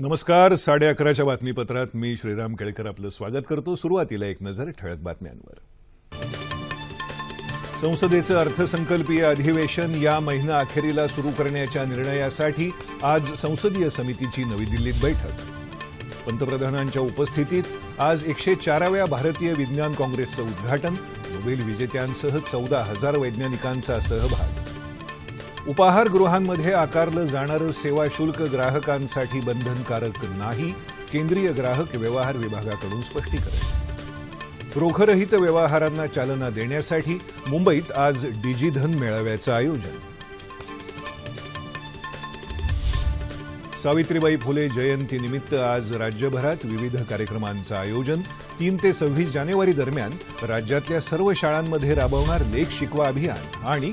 नमस्कार साडे अकराच्या बातमीपत्रात मी श्रीराम केळकर आपलं स्वागत करतो. सुरुवातीला एक नजर ठळक बातम्यांवर. संसदेचं अर्थसंकल्पीय अधिवेशन या महिना अखेरीला सुरू करण्याच्या निर्णयासाठी आज संसदीय समितीची नवी दिल्लीत बैठक. पंतप्रधानांच्या उपस्थितीत आज एकशे चाराव्या भारतीय विज्ञान काँग्रेसचं उद्घाटन. नोबेल विजेत्यांसह चौदा हजार वैज्ञानिकांचा सहभाग. उपाहारगृहांमध्ये आकारलं जाणारं सेवा शुल्क ग्राहकांसाठी बंधनकारक नाही केंद्रीय ग्राहक व्यवहार विभागाकडून स्पष्टीकरण. रोखरहित व्यवहारांना चालना देण्यासाठी मुंबईत आज डिजिधन मेळाव्याचं आयोजन. सावित्रीबाई फुले जयंतीनिमित्त आज राज्यभरात विविध कार्यक्रमांचं आयोजन. तीन ते सव्वीस जानेवारी दरम्यान राज्यातल्या सर्व शाळांमध्ये राबवणार लेख शिकवा अभियान आणि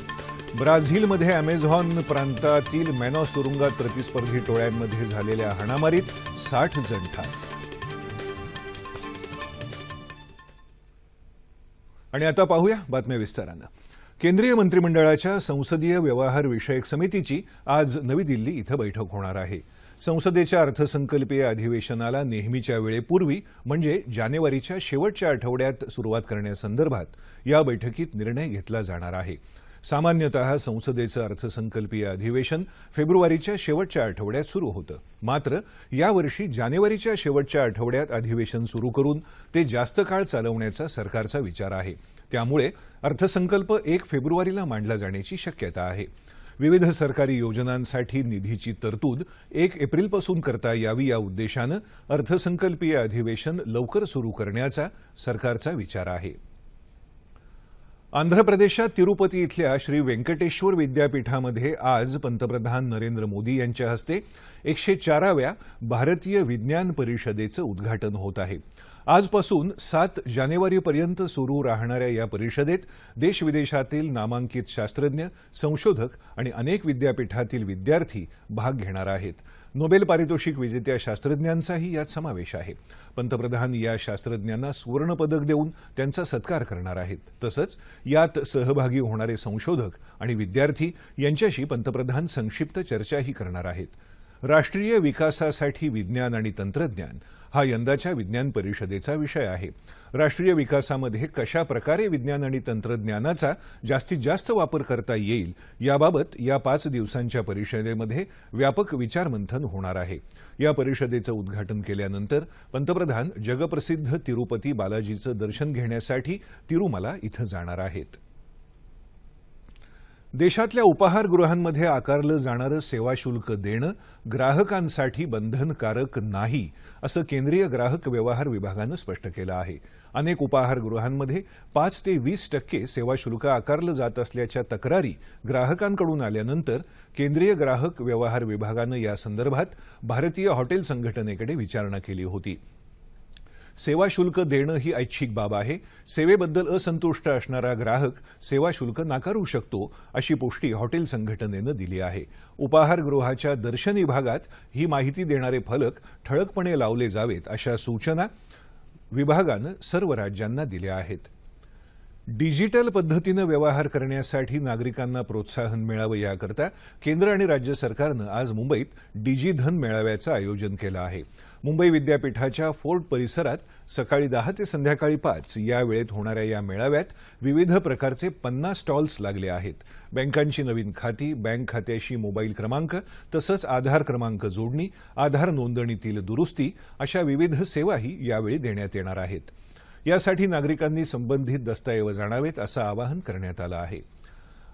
ब्राझीलमध्ये अमेझॉन प्रांतातील मॅनॉस तुरुंगात प्रतिस्पर्धी टोळ्यांमध्ये झालेल्या हाणामारीत साठ जण ठार. आणि आता पाहूया बातम्या विस्तारानं. केंद्रीय मंत्रिमंडळाच्या संसदीय व्यवहार विषयक समितीची आज नवी दिल्ली इथं बैठक होणार आहे. संसदेच्या अर्थसंकल्पीय अधिवेशनाला नेहमीच्या वेळेपूर्वी म्हणजे जानेवारीच्या शेवटच्या आठवड्यात सुरुवात करण्यासंदर्भात या बैठकीत निर्णय घेतला जाणार आहे. सामान्यतः संसदेचं अर्थसंकल्पीय अधिवेशन फेब्रुवारीच्या शेवटच्या आठवड्यात सुरू होतं. मात्र यावर्षी जानेवारीच्या शेवटच्या आठवड्यात अधिवेशन सुरू करून ते जास्त काळ चालवण्याचा सरकारचा विचार आहे. त्यामुळे अर्थसंकल्प एक फेब्रुवारीला मांडला जाण्याची शक्यता आहे. विविध सरकारी योजनांसाठी निधीची तरतूद एक एप्रिलपासून करता यावी या उद्देशानं अर्थसंकल्पीय अधिवेशन लवकर सुरू करण्याचा सरकारचा विचार आहे. आंध्र प्रदेशात तिरुपती इथल्या श्री व्यंकटेश्वर विद्यापीठामध्ये आज पंतप्रधान नरेंद्र मोदी यांच्या हस्ते एकशे चाराव्या भारतीय विज्ञान परिषदेचं उद्घाटन होत आहे. आजपासून सात जानेवारीपर्यंत सुरू राहणाऱ्या या परिषदेत देशविदेशातील नामांकित शास्त्रज्ञ संशोधक आणि अनेक विद्यापीठातील विद्यार्थी भाग घेणार आहेत. नोबेल पारितोषिक विजेत्या शास्त्रज्ञांचाही यात समावेश आहे. पंतप्रधान या शास्त्रज्ञांना सुवर्णपदक देऊन त्यांचा सत्कार करणार आहेत. तसंच यात सहभागी होणारे संशोधक आणि विद्यार्थी यांच्याशी पंतप्रधान संक्षिप्त चर्चाही करणार आहेत. राष्ट्रीय विकासासाठी विज्ञान आणि तंत्रज्ञान हा यंदाच्या विज्ञान परिषदेचा विषय आहे. राष्ट्रीय विकासामध्ये कशा प्रकारे विज्ञान आणि तंत्रज्ञानाचा जास्तीत जास्त वापर करता येईल याबाबत या पाच दिवसांच्या परिषदेमध्ये व्यापक विचारमंथन होणार आहे. या परिषदेचं उद्घाटन केल्यानंतर पंतप्रधान जगप्रसिद्ध तिरुपती बालाजीचं दर्शन घेण्यासाठी तिरुमला इथं जाणार आहेत. देशातल्या उपाहारगृहांमध्ये आकारलं जाणारं सेवा शुल्क देणं ग्राहकांसाठी बंधनकारक नाही असं केंद्रीय ग्राहक व्यवहार विभागानं स्पष्ट केलं आहे. अनेक उपाहारगृहांमध्ये पाच ते वीस टक्के सेवा शुल्क आकारलं जात असल्याच्या तक्रारी ग्राहकांकडून आल्यानंतर केंद्रीय ग्राहक व्यवहार विभागानं यासंदर्भात भारतीय हॉटेल संघटनेकडे विचारणा केली होती. सेवा शुल्क देणं ही ऐच्छिक बाब आहे. सेवेबद्दल असंतुष्ट असणारा ग्राहक सेवा शुल्क नाकारू शकतो अशी पुष्टी हॉटेल संघटनेनं दिली आहे. उपाहारगृहाच्या दर्शनी भागात ही माहिती देणारे फलक ठळकपणे लावले जावेत अशा सूचना विभागानं सर्व राज्यांना दिल्या आहेत. डिजिटल पद्धतीनं व्यवहार करण्यासाठी नागरिकांना प्रोत्साहन मिळावं याकरता केंद्र आणि राज्य सरकारनं आज मुंबईत डिजिधन मेळाव्याचं आयोजन केलं आहे. मुंबई विद्यापीठाच्या फोर्ट परिसरात सकाळी दहा ते संध्याकाळी पाच या वेळेत होणाऱ्या या मेळाव्यात विविध प्रकारचे पन्नास स्टॉल्स लागले आहेत. बँकांची नवीन खाती बँक खात्याशी मोबाईल क्रमांक तसंच आधार क्रमांक जोडणी आधार नोंदणीतील दुरुस्ती अशा विविध सेवाही यावेळी देण्यात येणार आहेत. यासाठी नागरिकांनी संबंधित दस्तऐवज आणावेत असं आवाहन करण्यात आलं आहे.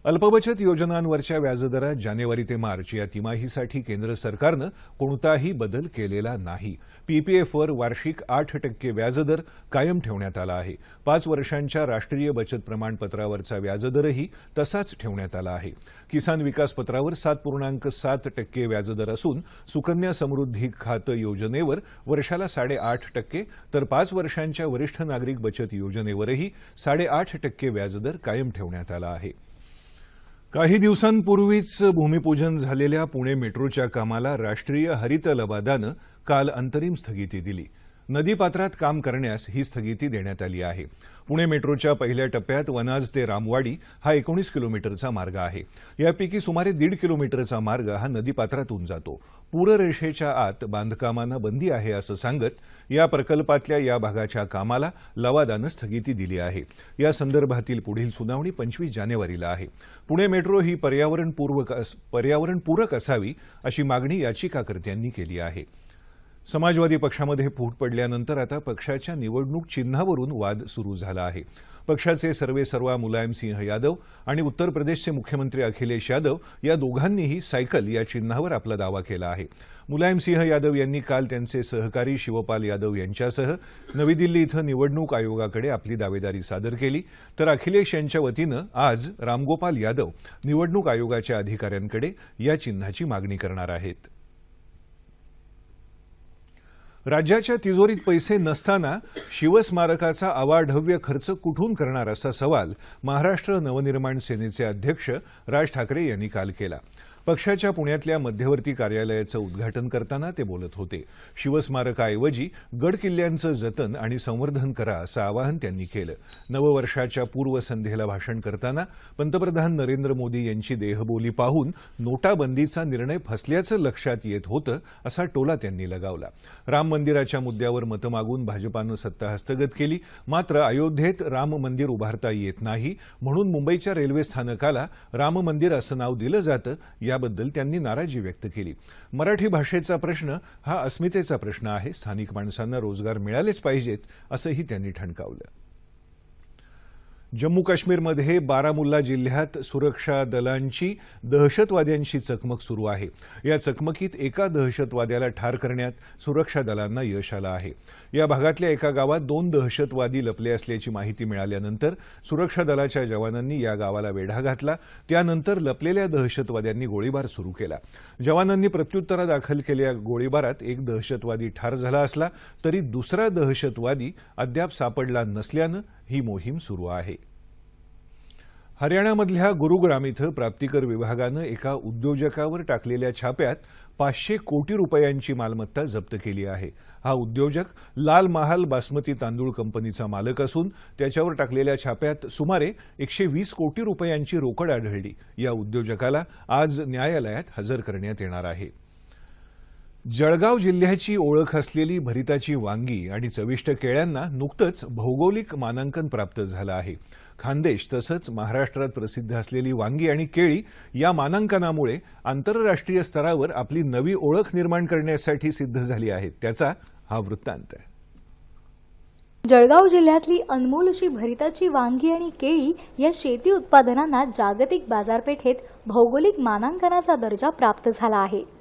अल्पबचत योजनांवरच्या व्याजदरात जानेवारी ते मार्च या तिमाहीसाठी केंद्र सरकारनं कोणताही बदल केलेला नाही. पीपीएफवर वार्षिक आठ टक्के व्याजदर कायम ठेवण्यात आला आहे. पाच वर्षांच्या राष्ट्रीय बचत प्रमाणपत्रावरचा व्याजदरही तसाच ठेवण्यात आला आहे. किसान विकास पत्रावर सात पूर्णांक सात टक्के व्याजदर असून सुकन्या समृद्धी खातं योजनेवर वर्षाला साडेआठ टक्के तर पाच वर्षांच्या वरिष्ठ नागरिक बचत योजनेवरही साडेआठ टक्के व्याजदर कायम ठेवण्यात आला आहे. काही दिवसांपूर्वीच भूमिपूजन झालेल्या पुणे मेट्रोच्या कामाला राष्ट्रीय हरित लवादानं काल अंतरिम स्थगिती दिली. नदीपात्रात काम करण्यास ही स्थगिती देण्यात आली आहे. पुणे मेट्रोच्या पहिल्या टप्प्यात वनाज ते रामवाडी हा एकोणीस किलोमीटरचा मार्ग आहे. यापैकी सुमारे दीड किलोमीटरचा मार्ग हा नदीपात्रातून जातो. पूररेषेच्या आत बांधकामांना बंदी आहे असं सांगत या प्रकल्पातल्या या भागाच्या कामाला लवादानं स्थगिती दिली आहे. या संदर्भातील पुढील सुनावणी पंचवीस जानेवारीला आहे. पुणे मेट्रो ही पर्यावरणपूर्वक अस- पर्यावरणपूरक असावी अशी मागणी याचिकाकर्त्यांनी केली आहे. समाजवादी पक्षामध्ये फूट पडल्यानंतर आता पक्षाच्या निवडणूक चिन्हावरून वाद सुरू झाला आहे. पक्षाचे सर्वे सर्वा मुलायमसिंह यादव आणि उत्तर प्रदेशचे मुख्यमंत्री अखिलेश यादव या दोघांनीही सायकल या चिन्हावर आपला दावा केला आहे. मुलायमसिंह यादव यांनी काल त्यांचे सहकारी शिवपाल यादव यांच्यासह नवी दिल्ली इथं निवडणूक आयोगाकडे आपली दावेदारी सादर केली. तर अखिलेश यांच्या वतीनं आज रामगोपाल यादव निवडणूक आयोगाच्या अधिकाऱ्यांकडे या चिन्हाची मागणी करणार आहेत. राज्याच्या तिजोरीत पैसे नसताना शिवस्मारकाचा अवाढव्य खर्च कुठून करणार असा सवाल महाराष्ट्र नवनिर्माण सेनेचे अध्यक्ष राज ठाकरे यांनी काल केला. पक्षाच्या पुण्यातल्या मध्यवर्ती कार्यालयाचं उद्घाटन करताना ते बोलत होते. शिवस्मारकाऐवजी गड किल्ल्यांचं जतन आणि संवर्धन करा असं आवाहन त्यांनी केलं. नववर्षाच्या पूर्वसंध्येला भाषण करताना पंतप्रधान नरेंद्र मोदी यांची देहबोली पाहून नोटाबंदीचा निर्णय फसल्याचं लक्षात येत होतं असा टोला त्यांनी लगावला. राम मंदिराच्या मुद्द्यावर मतं मागून भाजपानं सत्ता हस्तगत केली. मात्र अयोध्येत राम मंदिर उभारता येत नाही. म्हणून मुंबईच्या रेल्वे स्थानकाला राम मंदिर असं नाव दिलं जातं याबद्दल त्यांनी नाराजी व्यक्त केली. मराठी भाषेचा प्रश्न हा अस्मितेचा प्रश्न आहे. स्थानिक माणसांना रोजगार मिळालेच पाहिजेत असंही त्यांनी ठणकावलं. जम्मू काश्मीरमध्ये बारामुल्ला जिल्ह्यात सुरक्षा दलांची दहशतवाद्यांशी चकमक सुरू आहे. या चकमकीत एका दहशतवाद्याला ठार करण्यात सुरक्षा दलांना यश आलं आहे. या भागातल्या एका गावात दोन दहशतवादी लपले असल्याची माहिती मिळाल्यानंतर सुरक्षा दलाच्या जवानांनी या गावाला वेढा घातला. त्यानंतर लपलेल्या दहशतवाद्यांनी गोळीबार सुरू केला. जवानांनी प्रत्युत्तरादाखल केलेल्या गोळीबारात एक दहशतवादी ठार झाला असला तरी दुसरा दहशतवादी अद्याप सापडला नसल्यानं ही मोहीम सुरू आहे. हरियाणामधल्या गुरुग्राम इथं प्राप्तिकर विभागानं एका उद्योजकावर टाकलेल्या छाप्यात पाचशे कोटी रुपयांची मालमत्ता जप्त केली आहे. हा उद्योजक लाल महाल बासमती तांदूळ कंपनीचा मालक असून त्याच्यावर टाकलेल्या छाप्यात सुमारे एकशे वीस कोटी रुपयांची रोकड आढळली. या उद्योजकाला आज न्यायालयात हजर करण्यात येणार आहे. जळगाव जिल्ह्याची ओळख असलेली भरिताची वांगी आणि चविष्ट केळ्यांना नुकतंच भौगोलिक मानांकन प्राप्त झालं आहे. खानदेश तसंच महाराष्ट्रात प्रसिद्ध असलेली वांगी आणि केळी या मानांकनामुळे आंतरराष्ट्रीय स्तरावर आपली नवी ओळख निर्माण करण्यासाठी सिद्ध झाली आहेत. त्याचा हा वृत्तांत. आहे जळगाव जिल्ह्यातली अनमोल अशी भरिताची वांगी आणि केळी या शेती उत्पादनांना जागतिक बाजारपेठेत भौगोलिक मानांकनाचा दर्जा प्राप्त झाला आहे.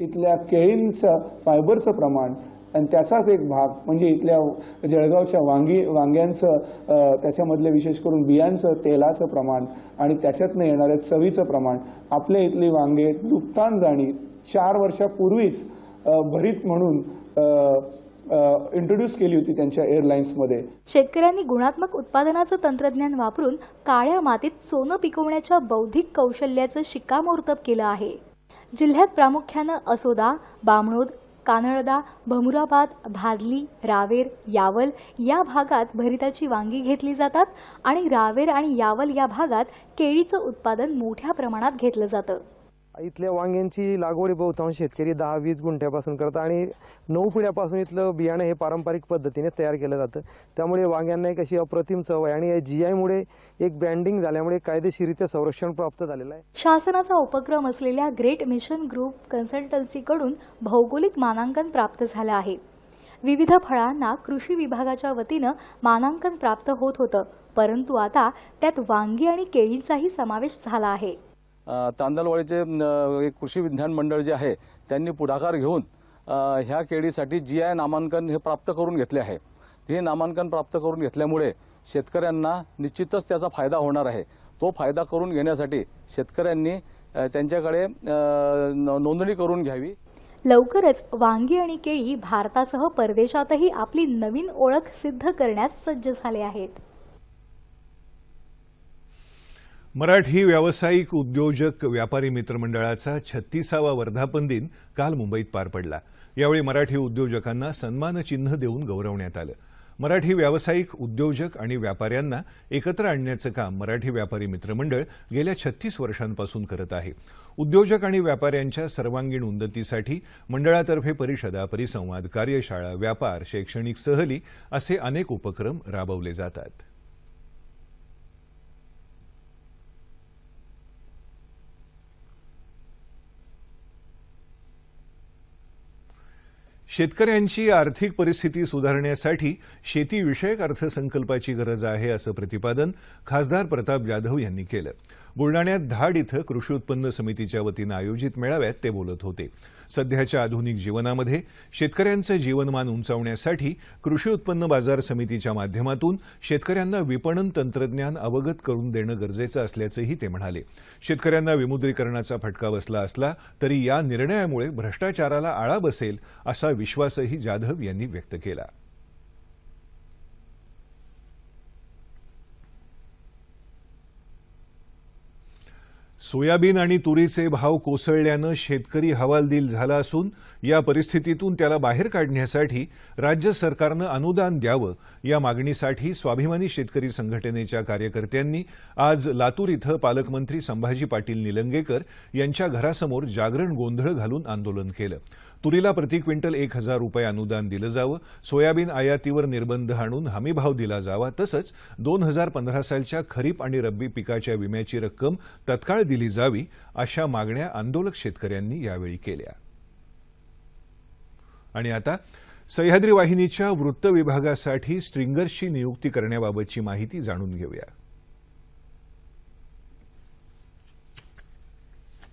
इथल्या केळींचं फायबरचं प्रमाण आणि त्याचाच एक भाग म्हणजे इथल्या जळगावच्या वांगी वांग्यांचं त्याच्यामधले विशेष करून बियांचं तेलाचं प्रमाण आणि त्याच्यातनं येणाऱ्या चवीचं प्रमाण. आपल्या इथली वांगे लुप्तान जाणी चार वर्षापूर्वीच भरीत म्हणून इंट्रोड्यूस केली होती त्यांच्या एअरलाईन्समध्ये शेतकऱ्यांनी गुणात्मक उत्पादनाचं तंत्रज्ञान वापरून काळ्या मातीत सोनं पिकवण्याच्या बौद्धिक कौशल्याचं शिक्कामोर्तब केलं आहे. जिल्ह्यात प्रामुख्यानं असोदा बामणोद कानळदा भमुराबाद भादली रावेर यावल या भागात भरिताची वांगी घेतली जातात आणि रावेर आणि यावल या भागात केळीचं उत्पादन मोठ्या प्रमाणात घेतलं जातं. इथल्या वांग्यांची लागवड बहुतांश शेतकरी दहा वीस गुंठ्यापासून करतात आणि नऊ पिढ्यापासून इथलं बियाणं हे पारंपरिक पद्धतीने तयार केलं जातं. त्यामुळे वांग्यांना एक अशी अप्रतिम सवय आणि या जी आयमुळे एक ब्रँडिंग झाल्यामुळे कायदेशीरित्या संरक्षण प्राप्त झालेलं आहे. शासनाचा उपक्रम असलेल्या ग्रेट मिशन ग्रुप कन्सल्टन्सीकडून भौगोलिक मानांकन प्राप्त झालं आहे. विविध फळांना कृषी विभागाच्या वतीनं मानांकन प्राप्त होत होतं परंतु आता त्यात वांगी आणि केळीचाही समावेश झाला आहे. तांदलवाडीचे एक कृषी विज्ञान मंडळ जे आहे त्यांनी पुढाकार घेऊन ह्या केळीसाठी जी आय नामांकन हे प्राप्त करून घेतले आहे. हे नामांकन प्राप्त करून घेतल्यामुळे शेतकऱ्यांना निश्चितच त्याचा फायदा होणार आहे. तो फायदा करून घेण्यासाठी शेतकऱ्यांनी त्यांच्याकडे नोंदणी करून घ्यावी. लवकरच वांगी आणि केळी भारतासह परदेशातही आपली नवीन ओळख सिद्ध करण्यास सज्ज झाले आहेत. मराठी व्यावसायिक उद्योजक व्यापारी मित्रमंडळाचा छत्तीसावा वर्धापन दिन काल मुंबईत पार पडला. यावेळी मराठी उद्योजकांना सन्मानचिन्ह देऊन गौरवण्यात आलं. मराठी व्यावसायिक उद्योजक आणि व्यापाऱ्यांना एकत्र आणण्याचं काम मराठी व्यापारी मित्रमंडळ गेल्या छत्तीस वर्षांपासून करत आहे. उद्योजक आणि व्यापाऱ्यांच्या सर्वांगीण उन्नतीसाठी मंडळातर्फे परिषदा परिसंवाद कार्यशाळा व्यापार शैक्षणिक सहली असे अनेक उपक्रम राबवले जातात. शेतकऱ्यांची आर्थिक परिस्थिती सुधारण्यासाठी शेतीविषयक अर्थसंकल्पाची गरज आहे असं प्रतिपादन खासदार प्रताप जाधव यांनी केलं. बुलडाण्यात धाड इथं कृषी उत्पन्न समितीच्या वतीनं आयोजित मेळाव्यात ते बोलत होते. सध्याच्या आधुनिक जीवनामध्ये शेतकऱ्यांचं जीवनमान उंचावण्यासाठी कृषी उत्पन्न बाजार समितीच्या माध्यमातून शेतकऱ्यांना विपणन तंत्रज्ञान अवगत करून देणं गरजेचं असल्याचंही ते म्हणाले. शेतकऱ्यांना विमुद्रीकरणाचा फटका बसला असला तरी या निर्णयामुळे भ्रष्टाचाराला आळा बसेल असा विश्वासही जाधव यांनी व्यक्त केला. सोयाबीन आणि तुरीचे भाव कोसळल्यानं शेतकरी हवालदिल झाला असून या परिस्थितीतून त्याला बाहेर काढण्यासाठी राज्य सरकारनं अनुदान द्यावं या मागणीसाठी स्वाभिमानी शेतकरी संघटनेच्या कार्यकर्त्यांनी आज लातूर इथं पालकमंत्री संभाजी पाटील निलंगेकर यांच्या घरासमोर जागरण गोंधळ घालून आंदोलन केलं. तुरीला प्रति क्विंटल एक हजार रुपये अनुदान दिलं जावं. सोयाबीन आयातीवर निर्बंध आणून हमीभाव दिला जावा. तसंच दोन हजार पंधरा सालच्या खरीप आणि रब्बी पिकाच्या विम्याची रक्कम तत्काळ दिली जावी अशा मागण्या आंदोलक शेतकऱ्यांनी यावेळी केल्या. आणि आता सह्याद्री वाहिनीच्या वृत्त विभागासाठी स्ट्रिंगर्सची नियुक्ती करण्याबाबतची माहिती जाणून घेऊया.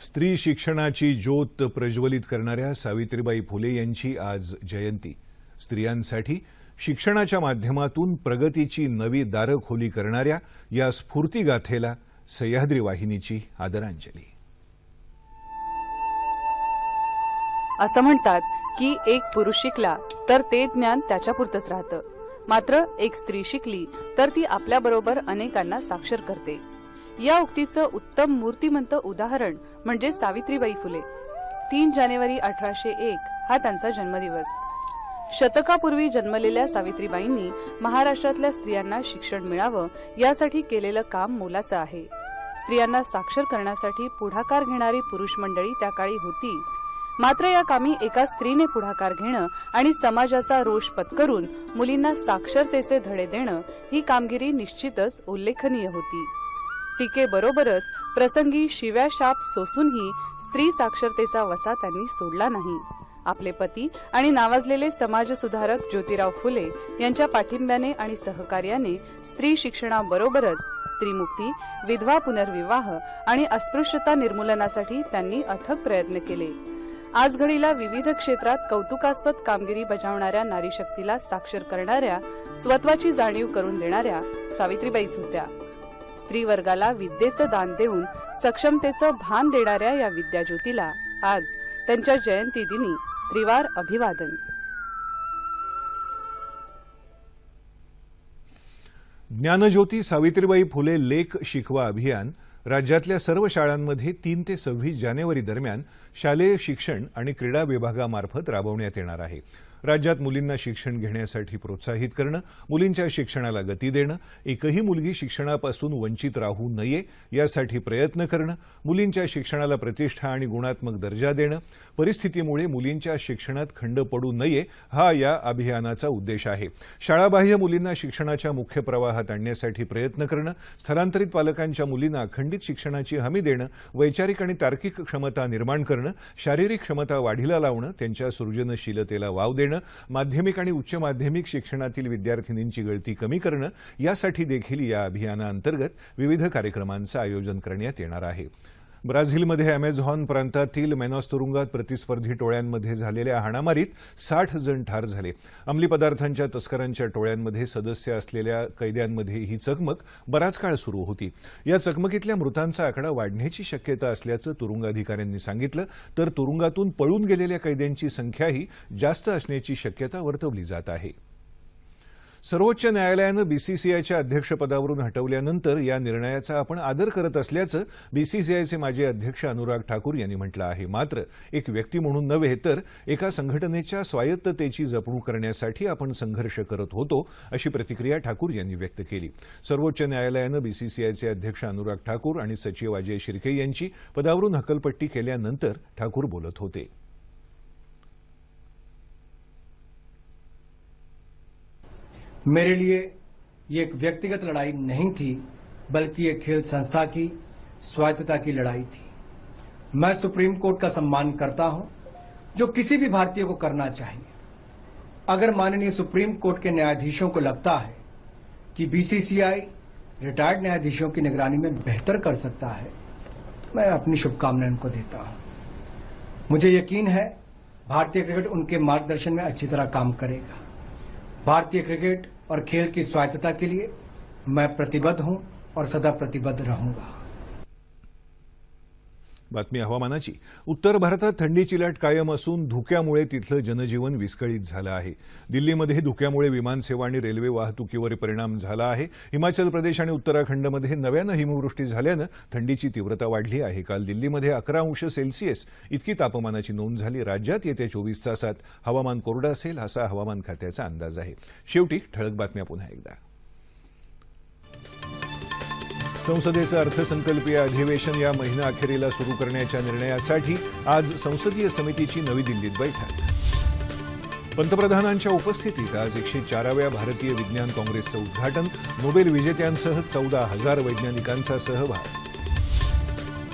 स्त्री शिक्षणाची ज्योत प्रज्वलित करणाऱ्या सावित्रीबाई फुले यांची आज जयंती. स्त्रियांसाठी शिक्षणाच्या माध्यमातून प्रगतीची नवी दारं खोली करणाऱ्या या स्फूर्तीगाथेला सह्याद्री वाहिनीची आदरांजली. असं म्हणतात की एक पुरुष शिकला तर ते ज्ञान त्याच्यापुरतच राहतं. मात्र एक स्त्री शिकली तर ती आपल्याबरोबर अनेकांना साक्षर करते. या उक्तीचं उत्तम मूर्तिमंत उदाहरण म्हणजे सावित्रीबाई फुले. तीन जानेवारी अठराशे एक हा त्यांचा जन्मदिवस. शतकापूर्वी जन्मलेल्या सावित्रीबाईंनी महाराष्ट्रातल्या स्त्रियांना शिक्षण मिळावं यासाठी केलेलं काम मोलाचं आहे. स्त्रियांना साक्षर करण्यासाठी पुढाकार घेणारी पुरुष मंडळी त्या काळी होती. मात्र या कामी एका स्त्रीने पुढाकार घेणं आणि समाजाचा रोष पत्करून मुलींना साक्षरतेचे धडे देणं ही कामगिरी निश्चितच उल्लेखनीय होती. टीकेबरोबरच प्रसंगी शिव्या शाप सोसूनही स्त्री साक्षरतेचा वसा त्यांनी सोडला नाही. आपले पती आणि नावाजलेले समाजसुधारक ज्योतिराव फुले यांच्या पाठिंब्याने आणि सहकार्याने स्त्री शिक्षणाबरोबरच स्त्रीमुक्ती विधवा पुनर्विवाह आणि अस्पृश्यता निर्मूलनासाठी त्यांनी अथक प्रयत्न केले. आज घडीला विविध क्षेत्रात कौतुकास्पद कामगिरी बजावणाऱ्या नारीशक्तीला साक्षर करणाऱ्या स्वत्वाची जाणीव करून देणाऱ्या सावित्रीबाईच होत्या. स्त्री वर्गाला विद्येचं दान देऊन सक्षमतेचं भान देणाऱ्या या विद्याज्योतीला आज त्यांच्या जयंती दिनी त्रिवार अभिवादन. ज्ञानज्योती सावित्रीबाई फुले लेख शिकवा अभियान राज्यातल्या सर्व शाळांमध्ये तीन ते सव्वीस जानेवारी दरम्यान शालेय शिक्षण आणि क्रीडा विभागामार्फत राबवण्यात येणार आहे. राज्यात मुलींना शिक्षण घेण्यासाठी प्रोत्साहित करणं मुलींच्या शिक्षणाला गती देणं एकही मुलगी शिक्षणापासून वंचित राहू नये यासाठी प्रयत्न करणं मुलींच्या शिक्षणाला प्रतिष्ठा आणि गुणात्मक दर्जा देणं परिस्थितीमुळे मुलींच्या शिक्षणात खंड पडू नये हा या अभियानाचा उद्देश आहे. शाळाबाह्य मुलींना शिक्षणाच्या मुख्य प्रवाहात आणण्यासाठी प्रयत्न करणं स्थलांतरित पालकांच्या मुलींना अखंडित शिक्षणाची हमी देणं वैचारिक आणि तार्किक क्षमता निर्माण करणं शारीरिक क्षमता वाढीला लावणं त्यांच्या सृजनशीलतेला वाव देणं देणं माध्यमिक आणि उच्च माध्यमिक शिक्षणातील विद्यार्थिनींची गळती कमी करणं यासाठी देखील या अभियानाअंतर्गत विविध कार्यक्रमांचं आयोजन करण्यात येणार आहे. ब्राझीलमध्ये अमेझॉन प्रांतातील मेनॉस तुरुंगात प्रतिस्पर्धी टोळ्यांमध्ये झालेल्या हाणामारीत साठ जण ठार झाले. अंमली पदार्थांच्या तस्करांच्या टोळ्यांमध्ये सदस्य असलेल्या कैद्यांमध्ये ही चकमक बराच काळ सुरू होती. या चकमकीतल्या मृतांचा आकडा वाढण्याची शक्यता असल्याचं तुरुंगाधिकाऱ्यांनी सांगितलं. तर तुरुंगातून पळून गेलेल्या कैद्यांची संख्याही जास्त असण्याची शक्यता वर्तवली जात आहे. सर्वोच्च न्यायालयानं बीसीसीआयच्या अध्यक्षपदावरून हटवल्यानंतर या निर्णयाचा आपण आदर करत असल्याचं बीसीसीआयचे माजी अध्यक्ष अनुराग ठाकूर यांनी म्हटलं आहे. मात्र एक व्यक्ती म्हणून नव्हे तर एका संघटनेच्या स्वायत्ततेची जपणूक करण्यासाठी आपण संघर्ष करत होतो अशी प्रतिक्रिया ठाकूर यांनी व्यक्त केली. सर्वोच्च न्यायालयानं बीसीसीआयचे अध्यक्ष अनुराग ठाकूर आणि सचिव अजय शिर्के यांची पदावरून हकलपट्टी केल्यानंतर ठाकूर बोलत होते. मेरे लिए ये एक व्यक्तिगत लड़ाई नहीं थी, बल्कि एक खेल संस्था की, स्वायत्तता की लड़ाई थी। मैं सुप्रीम कोर्ट का सम्मान करता हूँ, जो किसी भी भारतीय को करना चाहिए। अगर माननीय सुप्रीम कोर्ट के न्यायाधीशों को लगता है कि बीसीसीआई रिटायर्ड न्यायाधीशों की निगरानी में बेहतर कर सकता है तो मैं अपनी शुभकामनाएँ उनको देता हूँ। मुझे यकीन है, भारतीय क्रिकेट उनके मार्गदर्शन में अच्छी तरह काम करेगा। भारतीय क्रिकेट और खेल की स्वायत्तता के लिए मैं प्रतिबद्ध हूं और सदा प्रतिबद्ध रहूंगा। बातमी हवामानाची. उत्तर भारतात थंडीची लाट कायम असून धुक्यामुळे तिथलं जनजीवन विस्कळीत झालं आहे. दिल्लीमध्ये धुक्यामुळे विमानसेवा आणि रेल्वे वाहतुकीवर परिणाम झाला आहे. हिमाचल प्रदेश आणि उत्तराखंडमध्ये नव्यानं हिमवृष्टी झाल्यानं थंडीची तीव्रता वाढली आहे. काल दिल्लीमध्ये अकरा अंश सेल्सिअस इतकी तापमानाची नोंद झाली. राज्यात येत्या चोवीस तासात हवामान कोरडं असेल असा हवामान खात्याचा अंदाज आहे. शेवटी ठळक बातम्या पुन्हा एकदा. संसदेचं अर्थसंकल्पीय अधिवेशन या महिनाअखेरीला सुरू करण्याच्या निर्णयासाठी आज संसदीय समितीची नवी दिल्लीत बैठक. पंतप्रधानांच्या उपस्थितीत आज एकशे चाराव्या भारतीय विज्ञान काँग्रेसचं उद्घाटन नोबेल विजेत्यांसह चौदा हजार वैज्ञानिकांचा सहभाग.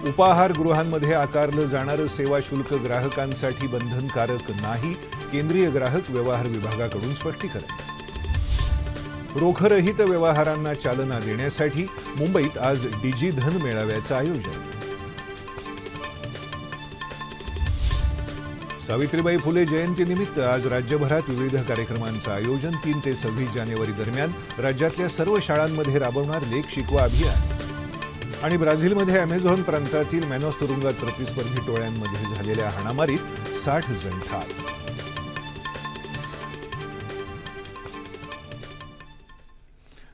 उपाहारगृहांमध्ये आकारलं जाणारं सेवा शुल्क ग्राहकांसाठी बंधनकारक नाही केंद्रीय ग्राहक व्यवहार विभागाकडून स्पष्टीकरण. रोखरहित व्यवहारांना चालना देण्यासाठी मुंबईत आज डीजी धन मेळाव्याचं आयोजन. सावित्रीबाई फुले जयंतीनिमित्त आज राज्यभरात विविध कार्यक्रमांचं आयोजन तीन ते सव्वीस जानेवारी दरम्यान राज्यातल्या सर्व शाळांमध्ये राबवणार लेख शिकवा अभियान. आणि ब्राझीलमध्ये अमेझॉन प्रांतातील मॅनॉस तुरुंगात प्रतिस्पर्धी टोळ्यांमध्ये झालेल्या हाणामारीत साठ जण ठार.